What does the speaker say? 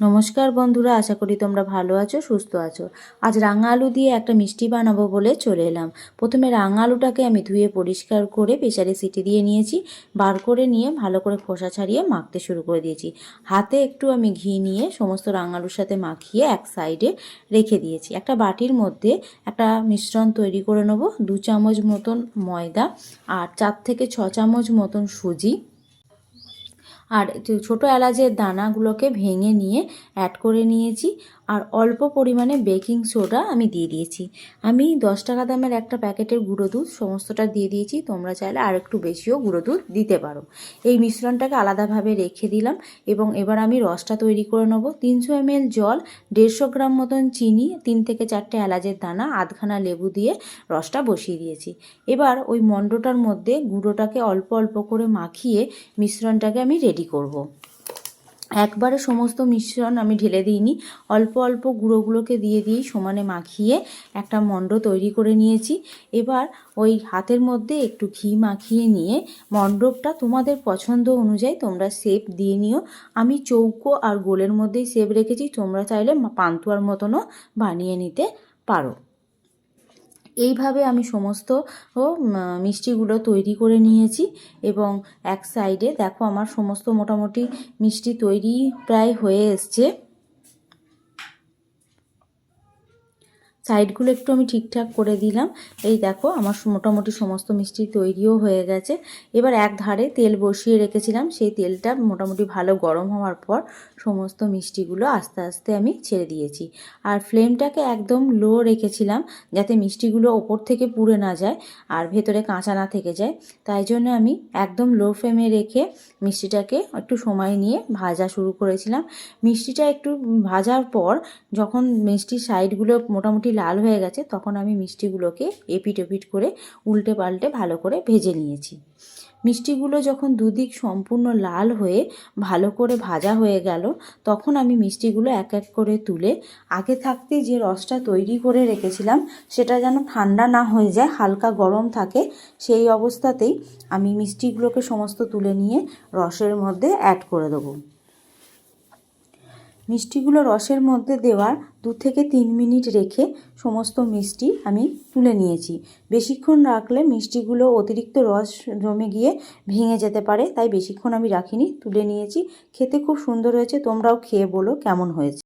নমস্কার বন্ধুরা, আশা করি তোমরা ভালো আছো, সুস্থ আছো। আজ রাঙা আলু দিয়ে একটা মিষ্টি বানাবো বলে চলে এলাম। প্রথমে রাঙা আলুটাকে আমি ধুয়ে পরিষ্কার করে প্রেসারে সিটি দিয়ে নিয়েছি, বার করে নিয়ে ভালো করে খোসা ছাড়িয়ে মাখতে শুরু করে দিয়েছি। হাতে একটু আমি ঘি নিয়ে সমস্ত রাঙা আলুর সাথে মাখিয়ে এক সাইডে রেখে দিয়েছি। একটা বাটির মধ্যে একটা মিশ্রণ তৈরি করে নেব, দু চামচ মতন ময়দা আর চার থেকে ছ চামচ মতন সুজি। আর ছোটো এলাচের দানাগুলোকে ভেঙে নিয়ে অ্যাড করে নিয়েছি। আর অল্প পরিমাণে বেকিং সোডা আমি দিয়ে দিয়েছি। আমি দশ টাকা দামের একটা প্যাকেটের গুঁড়ো দুধ, সমস্তটা দিয়ে দিয়েছি। তোমরা চাইলে আর একটু বেশিও গুঁড়ো দুধ দিতে পারো। এই মিশ্রণটাকে আলাদাভাবে রেখে দিলাম এবং এবার আমি রসটা তৈরি করে নেব। তিনশো এমএল জল, দেড়শো গ্রাম মতন চিনি, তিন থেকে চারটে এলাচের দানা, আধখানা লেবু দিয়ে রসটা বসিয়ে দিয়েছি। এবার ওই মণ্ডটার মধ্যে গুঁড়োটাকে অল্প অল্প করে মাখিয়ে মিশ্রণটাকে আমি রেডি করব। একবারে সমস্ত মিশ্রণ আমি ঢেলে দিইনি। অল্প অল্প গুঁড়োগুলোকে দিয়ে দিয়ে সমানে মাখিয়ে একটা মণ্ড তৈরি করে নিয়েছি। এবার ওই হাতের মধ্যে একটু ঘি মাখিয়ে নিয়ে মণ্ডপটা তোমাদের পছন্দ অনুযায়ী তোমরা শেপ দিয়ে নিও। আমি চৌকো আর গোলের মধ্যেই শেপ রেখেছি, তোমরা চাইলে পান্তুয়ার মতনও বানিয়ে নিতে পারো। এইভাবে আমি সমস্ত মিষ্টিগুলো তৈরি করে নিয়েছি এবং এক সাইডে দেখো আমার সমস্ত মোটামুটি মিষ্টি তৈরি প্রায় হয়ে এসছে। সাইডগুলো একটু আমি ঠিকঠাক করে দিলাম। এই দেখো, আমার মোটামুটি সমস্ত মিষ্টি তৈরিও হয়ে গেছে। এবার এক ধারে তেল বসিয়ে রেখেছিলাম। সেই তেলটা মোটামুটি ভালো গরম হওয়ার পর সমস্ত মিষ্টিগুলো আস্তে আস্তে আমি ছেড়ে দিয়েছি। আর ফ্লেমটাকে একদম লো রেখেছিলাম যাতে মিষ্টিগুলো ওপর থেকে পুড়ে না যায় আর ভেতরে কাঁচা না থেকে যায়। তাই জন্য আমি একদম লো ফ্লেমে রেখে মিষ্টিটাকে একটু সময় নিয়ে ভাজা শুরু করেছিলাম। মিষ্টিটা একটু ভাজার পর যখন মিষ্টির সাইডগুলো মোটামুটি লাল হয়ে গেছে, তখন আমি মিষ্টিগুলোকে এপিট ওপিট করে উল্টে পাল্টে ভালো করে ভেজে নিয়েছি। মিষ্টিগুলো যখন দুদিক সম্পূর্ণ লাল হয়ে ভালো করে ভাজা হয়ে গেল, তখন আমি মিষ্টিগুলো এক এক করে তুলে আগে থাকতে যে রসটা তৈরি করে রেখেছিলাম, সেটা যেন ঠান্ডা না হয়ে যায়, হালকা গরম থাকে, সেই অবস্থাতেই আমি মিষ্টিগুলোকে সমস্ত তুলে নিয়ে রসের মধ্যে অ্যাড করে দেবো। মিষ্টিগুলো রসের মধ্যে দেওয়ার দু থেকে তিন মিনিট রেখে সমস্ত মিষ্টি আমি তুলে নিয়েছি। বেশিক্ষণ রাখলে মিষ্টিগুলো অতিরিক্ত রস জমে গিয়ে ভেঙে যেতে পারে, তাই বেশিক্ষণ আমি রাখিনি, তুলে নিয়েছি। খেতে খুব সুন্দর হয়েছে, তোমরাও খেয়ে বলো কেমন হয়েছে।